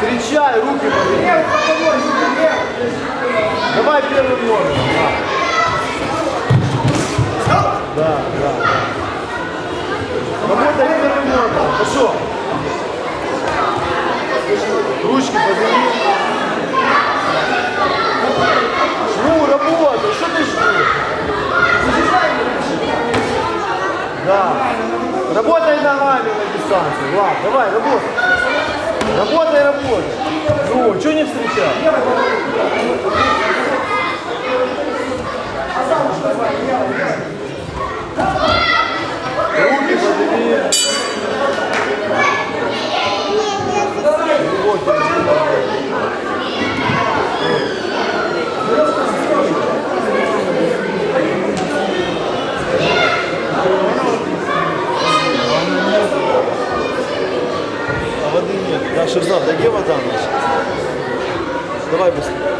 Встречай, руки поднимай. Давай первый ножик. Да, да, да. Работай первым ножом. Пошел. Ручки подними. Ну, работай. Что ты ждешь? Да. Работай ногами на дистанции. Влад, давай, работай. Работай, работай. Ну, что не встречал? Руки подними. Вот, А Шерзан, да где вода? Давай быстрее.